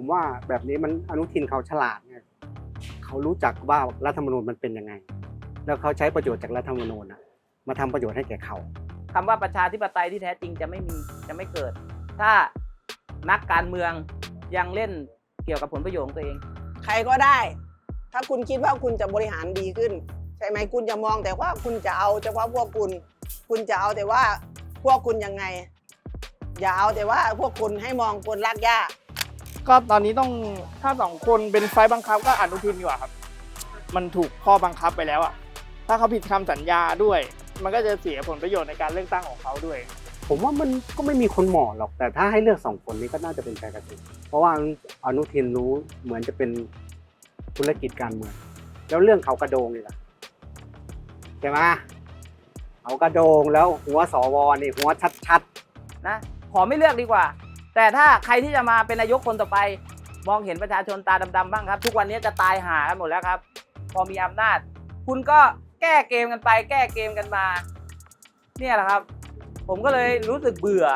ผมว่าแบบนี้มันอนุทินเขาฉลาดไงเขารู้จักว่ารัฐธรรมนูญมันเป็นยังไง แล้วเขาใช้ประโยชน์จากรัฐธรรมนูญนะมาทำประโยชน์ให้แก่เขาคำว่าประชาธิปไตยที่แท้จริงจะไม่มีจะไม่เกิด ถ้านักการเมืองยังเล่นเกี่ยวกับผลประโยชน์ของตัวเอง ใครก็ได้ ถ้าคุณคิดว่าคุณจะบริหารดีขึ้น ใช่ไหมคุณจะมองแต่ว่าคุณจะเอาเฉพาะพวกคุณ คุณจะเอาแต่ว่าพวกคุณยังไง อย่าเอาแต่ว่าพวกคุณให้มองคนรากหญ้าก็ ตอนนี้ต้องถ้าสองคนเป็นไฟล์บังคับก็อนุทินดีกว่าครับ มันถูกข้อบังคับไปแล้วอะถ้าเขาผิดคำสัญญาด้วย มันก็จะเสียผลประโยชน์ในการเลือกตั้งของเขาด้วย ผมว่ามันก็ไม่มีคนเหมาะหรอกแต่ถ้าให้เลือกสองคนนี้ก็น่าจะเป็นแฟร์เกษตรเพราะว่าอนุทินรู้เหมือนจะเป็นธุรกิจการเมืองแล้วเรื่องเขากระโดงนี่ล่ะใช่ไหมเขากระโดงแล้วหัวสวนี่หัวชัดนะขอไม่เลือกดีกว่า แต่ถ้าใครที่จะมาเป็นนายกคนต่อไป มองเห็นประชาชนตาดำๆบ้างครับ ทุกวันนี้จะตายหากันหมดแล้วครับ พอมีอำนาจ คุณก็แก้เกมกันไป แก้เกมกันมา เนี่ยแหละครับ ผมก็เลยรู้สึกเบื่อ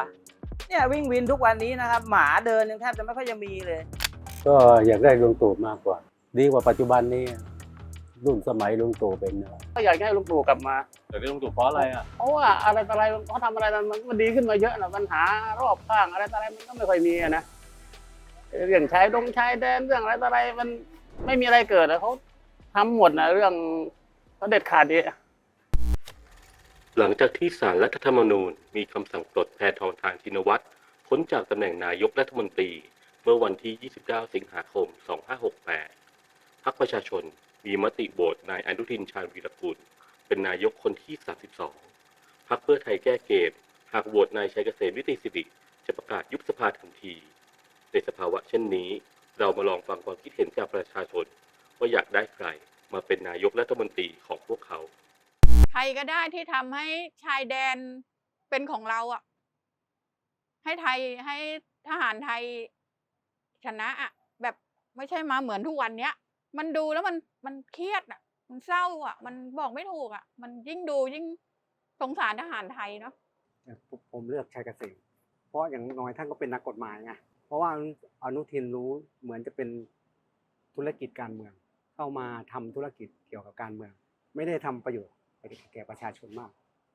เนี่ยวิ่งวินทุกวันนี้นะครับ หมาเดินยังแทบจะไม่ค่อยจะมีเลย ก็อยากได้ลุงตู่มากกว่า ดีกว่าปัจจุบันนี้ รุ่นสมัยลุงตู่เป็นนะก็อยากให้ลุงตู่กลับมาแต่ได้ลุงตู่เพราะอะไรอะเพราะว่าอะไรต่ออะไรเขาทำอะไรมันมันดีขึ้นมาเยอะนะปัญหารอบข้างอะไรต่ออะไรมันก็ไม่ค่อยมีอะนะเรื่องชายดงชายแดนเรื่องอะไรต่ออะไรมันไม่มีอะไรเกิดอะเขาทำหมดนะเรื่องเขาเด็ดขาดดีหลังจากที่ศาลรัฐธรรมนูญมีคำสั่งปลดแพทองทานชินวัตรพ้นจากตำแหน่งนายกรัฐมนตรี เมื่อวันที่ 29 สิงหาคม 2568พรรคประชาชน มีมติโหวตนายอนุทินชาญวีรกุลเป็นนายกคนที่ 32พรรคเพื่อไทยแก้เกมหากโหวตนายชัยเกษมวิติสิริจะประกาศยุบสภาทันที ในสภาวะเช่นนี้ เรามาลองฟังความคิดเห็นจากประชาชน ว่าอยากได้ใครมาเป็นนายกรัฐมนตรีของพวกเขา ใครก็ได้ที่ทำให้ชายแดนเป็นของเราอะ ให้ไทยให้ทหารไทยชนะอะแบบไม่ใช่มาเหมือนทุกวันเนี้ย มันดูแล้วมัน มันเครียดอะ มันเศร้าอะ มันบอกไม่ถูกอะ มันยิ่งดูยิ่งสงสารทหารไทยเนาะๆผมผมเลือกชัยเกษมเพราะอย่างน้อยท่านก็เป็นนักกฎหมายไงเพราะว่าอนุทินรู้เหมือนจะเป็นธุรกิจการเมือง เข้ามาทำธุรกิจเกี่ยวกับการเมือง ไม่ได้ทำประโยชน์แก่ประชาชนมาก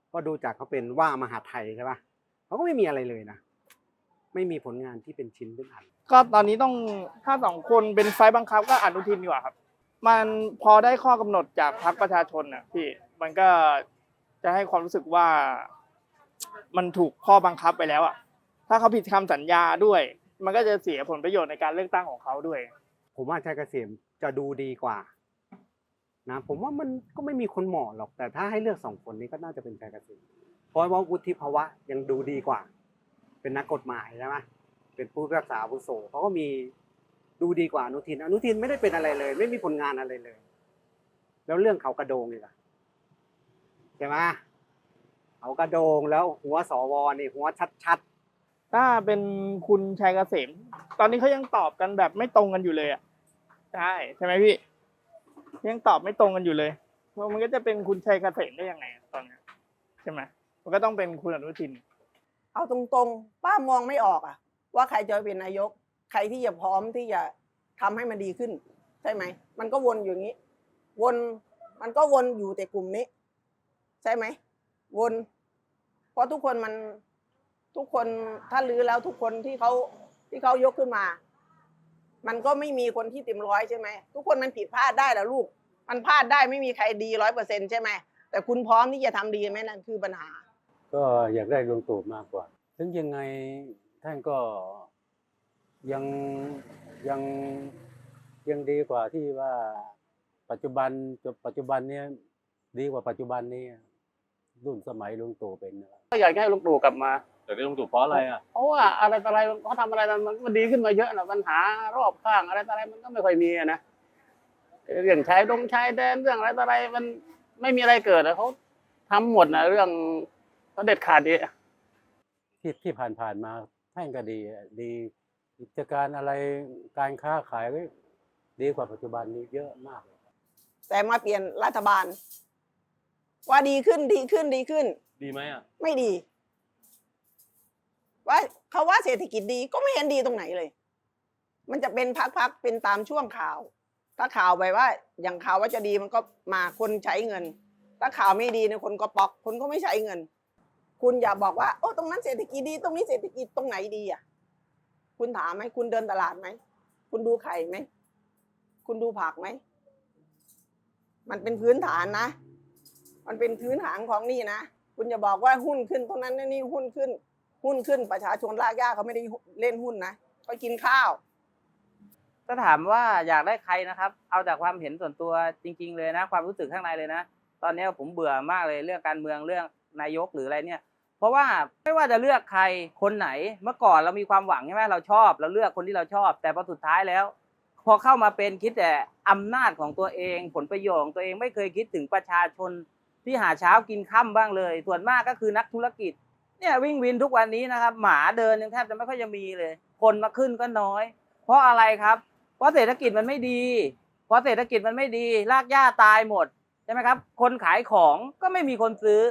เพราะดูจากเขาเป็นว่ามหาดไทยใช่ปะเขาก็ไม่มีอะไรเลยนะไม่มีผลงานที่เป็นชิ้นเป็นอัน ก็ตอนนี้ต้องถ้าสองคนเป็นไฟล์บังคับก็อนุทินดีกว่าครับ มันพอได้ข้อกำหนดจากพรรคประชาชนน่ะพี่มันก็จะให้ความรู้สึกว่า มันถูกข้อบังคับไปแล้วอะ ถ้าเขาผิดคำสัญญาด้วย มันก็จะเสียผลประโยชน์ในการเลือกตั้งของเขาด้วย ผมว่าชัยเกษมจะดูดีกว่า นะ ผมว่ามันก็ไม่มีคนเหมาะหรอกแต่ถ้าให้เลือกสองคนนี้ก็น่าจะเป็นชัยเกษมเพราะว่าวุฒิภาวะยังดูดีกว่า เป็นนักกฎหมายใช่ไหมเป็นผู้พิพากษาอาวุโสเขาก็มี ดูดีกว่าอนุทิน อนุทินไม่ได้เป็นอะไรเลย ไม่มีผลงานอะไรเลย แล้วเรื่องเขากระโดงนี่ล่ะใช่ไหมเขากระโดงแล้วหัวสวนี่หัวชัดถ้าเป็นคุณชัยเกษม ตอนนี้เขายังตอบกันแบบไม่ตรงกันอยู่เลยอะใช่ใช่ไหมพี่ ยังตอบไม่ตรงกันอยู่เลยว่ามันก็จะเป็นคุณชัยเกษมได้ยังไงอะตอนเนี้ยใช่ไหมมันก็ต้องเป็นคุณอนุทิน เอาตรงๆ ป้ามองไม่ออกอะว่าใครจะเป็นนายก ใครที่จะพร้อมที่จะทำให้มันดีขึ้น ใช่ไหม มันก็วนอยู่อย่างนี้ วนมันก็วนอยู่แต่กลุ่มนี้ ใช่ไหม วน เพราะทุกคนมันทุกคนถ้าลื้อแล้วทุกคนที่เขาที่เขายกขึ้นมา มันก็ไม่มีคนที่เต็มร้อยใช่ไหมทุกคนมันผิดพลาดได้แหละลูก มันพลาดได้ไม่มีใครดีร้อยเปอร์เซ็นใช่ไหมแต่คุณพร้อมที่จะทำดีไหมนั่นคือปัญหา ก็อยากได้ลุงตู่มากกว่า ถึงยังไงท่านก็ ยังยังยังดีกว่าที่ว่าปัจจุบันปัจจุบันเนี้ยดีกว่าปัจจุบันนี้รุ่นสมัยลุงตู่เป็นนะก็อยากให้ลุงตู่กลับมาแต่ได้ลุงตู่เพราะอะไรอะเพราะว่าอะไรต่ออะไรเขาทำอะไรมันมันดีขึ้นมาเยอะนะปัญหารอบข้างอะไรต่ออะไรมันก็ไม่ค่อยมีอะนะเรื่องชายดงชายแดนเรื่องอะไรต่ออะไรมันไม่มีอะไรเกิดอะเขาทำหมดนะเรื่องเขาเด็ดขาดดีที่ที่ผ่านผ่านๆมาท่านก็ดีอะดี กิจการอะไรการค้าขายก็ดีกว่าปัจจุบันนี้เยอะมากเลยแต่มาเปลี่ยนรัฐบาล ว่าดีขึ้นดีขึ้นดีขึ้น ดีไหมอะ ไม่ดี ว่าเขาว่าเศรษฐกิจดีก็ไม่เห็นดีตรงไหนเลย มันจะเป็นพักๆเป็นตามช่วงข่าว ถ้าข่าวไปว่า อย่างข่าวว่าจะดีมันก็มาคนใช้เงิน ถ้าข่าวไม่ดีเนี่ยคนก็ปอก คนก็ไม่ใช้เงิน คุณอย่าบอกว่า โอ้ตรงนั้นเศรษฐกิจดี ตรงนี้เศรษฐกิจตรงไหนดีอะ คุณถามไหมคุณเดินตลาดไหมคุณดูไข่ไหมคุณดูผักไหมมันเป็นพื้นฐานนะ มันเป็นพื้นฐานของนี่นะคุณอย่าบอกว่าหุ้นขึ้นตรงนั้นนี่หุ้นขึ้น หุ้นขึ้นประชาชนรากหญ้าเขาไม่ได้เล่นหุ้นนะเขากินข้าวถ้าถามว่าอยากได้ใครนะครับ เอาจากความเห็นส่วนตัวจริง ๆ เลยนะ ความรู้สึกข้างในเลยนะ ตอนนี้ผมเบื่อมากเลยเรื่องการเมืองเรื่องนายกหรืออะไรเนี่ย เพราะว่าไม่ว่าจะเลือกใครคนไหนเมื่อก่อนเรามีความหวังใช่ไหมเราชอบเราเลือกคนที่เราชอบ แต่พอสุดท้ายแล้ว พอเข้ามาเป็นคิดแต่อำนาจของตัวเอง ผลประโยชน์ของตัวเองไม่เคยคิดถึงประชาชนที่หาเช้ากินค่ำบ้างเลย ส่วนมากก็คือนักธุรกิจเนี่ยวิ่งวินทุกวันนี้นะครับ หมาเดินยังแทบจะไม่ค่อยจะมีเลย คนมาขึ้นก็น้อย เพราะอะไรครับเพราะเศรษฐกิจมันไม่ดีเพราะเศรษฐกิจมันไม่ดีรากหญ้าตายหมดใช่ไหมครับ คนขายของก็ไม่มีคนซื้อ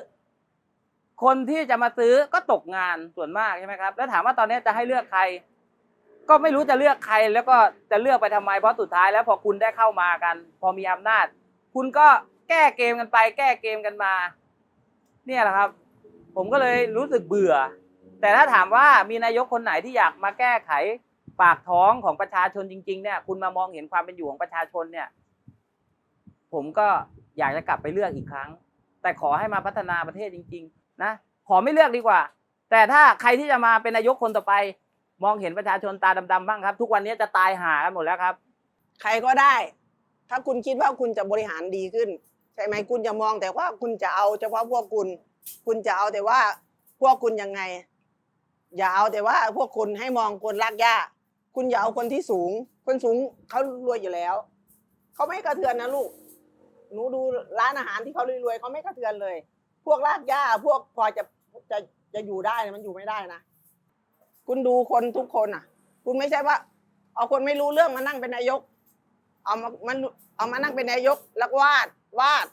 คนที่จะมาซื้อก็ตกงานส่วนมากใช่ไหมครับ แล้วถามว่าตอนนี้จะให้เลือกใคร ก็ไม่รู้จะเลือกใคร แล้วก็จะเลือกไปทำไมเพราะสุดท้ายแล้วพอคุณได้เข้ามากัน พอมีอำนาจ คุณก็แก้เกมกันไป แก้เกมกันมา เนี่ยแหละครับ ผมก็เลยรู้สึกเบื่อ แต่ถ้าถามว่ามีนายกคนไหนที่อยากมาแก้ไขปากท้องของประชาชนจริง ๆ เนี่ย คุณมามองเห็นความเป็นอยู่ของประชาชนเนี่ย ผมก็อยากจะกลับไปเลือกอีกครั้ง แต่ขอให้มาพัฒนาประเทศจริง ๆ นะขอไม่เลือกดีกว่า แต่ถ้าใครที่จะมาเป็นนายกคนต่อไป มองเห็นประชาชนตาดำๆบ้างครับ ทุกวันนี้จะตายหากันหมดแล้วครับ ใครก็ได้ ถ้าคุณคิดว่าคุณจะบริหารดีขึ้น ใช่ไหมคุณจะมองแต่ว่าคุณจะเอาเฉพาะพวกคุณ คุณจะเอาแต่ว่าพวกคุณยังไง อย่าเอาแต่ว่าพวกคุณให้มองคนรากหญ้าคุณอย่าเอาคนที่สูง คนสูงเขารวยอยู่แล้วเขาไม่กระเทือนนะลูกหนูดูร้านอาหารที่เขารวยๆเขาไม่กระเทือนเลย พวกรากหญ้าพวกพอจะจะจะอยู่ได้มันอยู่ไม่ได้นะคุณดูคนทุกคนอะ คุณไม่ใช่ว่า เอาคนไม่รู้เรื่องมานั่งเป็นนายก เอามามันเอามานั่งเป็นนายกแล้ววาดวาด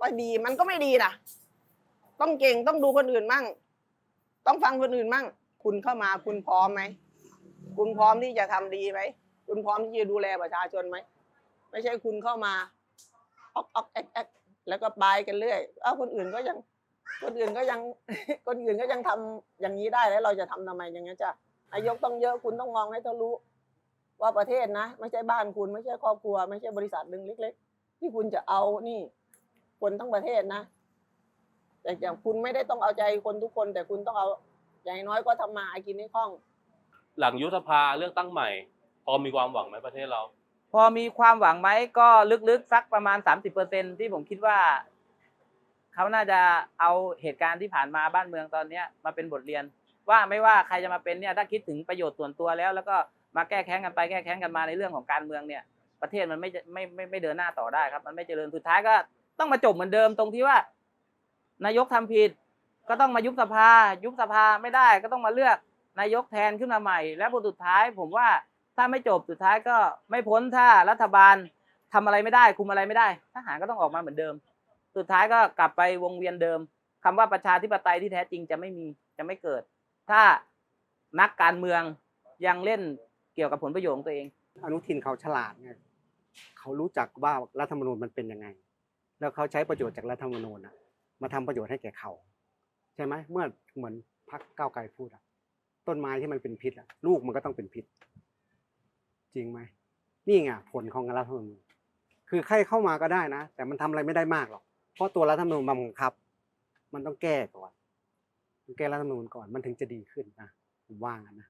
ว่าดีมันก็ไม่ดีนะต้องเก่งต้องดูคนอื่นมั่ง ต้องฟังคนอื่นมั่ง คุณเข้ามาคุณพร้อมไหมคุณพร้อมที่จะทำดีไหมคุณพร้อมที่จะดูแลประชาชนไหมไม่ใช่คุณเข้ามาออกออกแอกแอก แล้วก็บายกันเรื่อยเอ้าคนอื่นก็ยัง คนอื่นก็ยัง คนอื่นก็ยังทำอย่างนี้ได้แล้วเราจะทำทำไมอย่างนี้จ้ะนายกต้องเยอะคุณต้องมองให้ทะลุว่าประเทศนะ ไม่ใช่บ้านคุณไม่ใช่ครอบครัว ไม่ใช่บริษัทหนึ่งเล็ก ๆ ที่คุณจะเอานี่คนทั้งประเทศนะแต่อย่างคุณไม่ได้ต้องเอาใจคนทุกคน แต่คุณต้องเอาอย่างน้อยก็ทำมาหากินให้คล่อง หลังยุบสภาเลือกตั้งใหม่ พอมีความหวังไหมประเทศเรา พอมีความหวังไหมก็ลึกๆสักประมาณ 30%ที่ผมคิดว่า เขาน่าจะเอาเหตุการณ์ที่ผ่านมาบ้านเมืองตอนนี้มาเป็นบทเรียน ว่าไม่ว่าใครจะมาเป็นเนี่ยถ้าคิดถึงประโยชน์ส่วนตัวแล้ว แล้วก็มาแก้แค้นกันไปแก้แค้นกันมาในเรื่องของการเมืองเนี่ย ประเทศมันไม่ไม่ไม่ไม่เดินหน้าต่อได้ครับ มันไม่เจริญสุดท้ายก็ต้องมาจบเหมือนเดิมตรงที่ว่า นายกทำผิด ก็ต้องมายุบสภา ยุบสภาไม่ได้ก็ต้องมาเลือกนายกแทนขึ้นมาใหม่ และผลสุดท้ายผมว่า ถ้าไม่จบสุดท้ายก็ไม่พ้นถ้ารัฐบาลทำอะไรไม่ได้ คุมอะไรไม่ได้ ทหารก็ต้องออกมาเหมือนเดิม สุดท้ายก็กลับไปวงเวียนเดิมคำว่าประชาธิปไตยที่แท้จริงจะไม่มีจะไม่เกิด ถ้านักการเมืองยังเล่นเกี่ยวกับผลประโยชน์ของตัวเอง อนุทินเขาฉลาดไงเขารู้จักว่ารัฐธรรมนูญมันเป็นยังไง แล้วเขาใช้ประโยชน์จากรัฐธรรมนูญมาทำประโยชน์ให้แก่เขา ใช่ไหมเมื่อเหมือนพรรคก้าวไกลพูดอะต้นไม้ที่มันเป็นพิษอะลูกมันก็ต้องเป็นพิษ จริงไหมนี่ไงผลของรัฐธรรมนูญคือใครเข้ามาก็ได้นะ แต่มันทำอะไรไม่ได้มากหรอก เพราะตัวรัฐธรรมนูญมันบังคับ มันต้องแก้ก่อนต้องแก้รัฐธรรมนูญก่อนมันถึงจะดีขึ้นนะผมว่างั้นนะ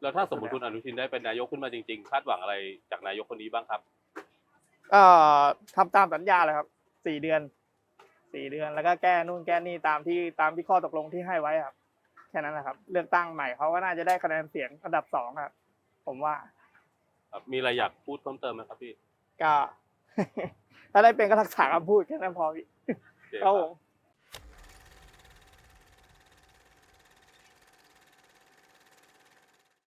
แล้วถ้าสมมติคุณอนุทินได้เป็นนายกขึ้นมาจริง ๆ คาดหวังอะไรจากนายกคนนี้บ้างครับก็ทำตามสัญญาเลยครับสี่เดือนสี่เดือน แล้วก็แก้นู่นแก้นี่ตามที่ตามที่ข้อตกลงที่ให้ไว้ครับ แค่นั้นแหละครับ เลือกตั้งใหม่เขาก็น่าจะได้คะแนนเสียงอันดับสองครับผมว่า ครับมีอะไรอยากพูดเพิ่มเติมไหมครับพี่ก็ ถ้าได้เป็นก็รักษาคำพูดแค่นั้นพอพี่โอเคครับผม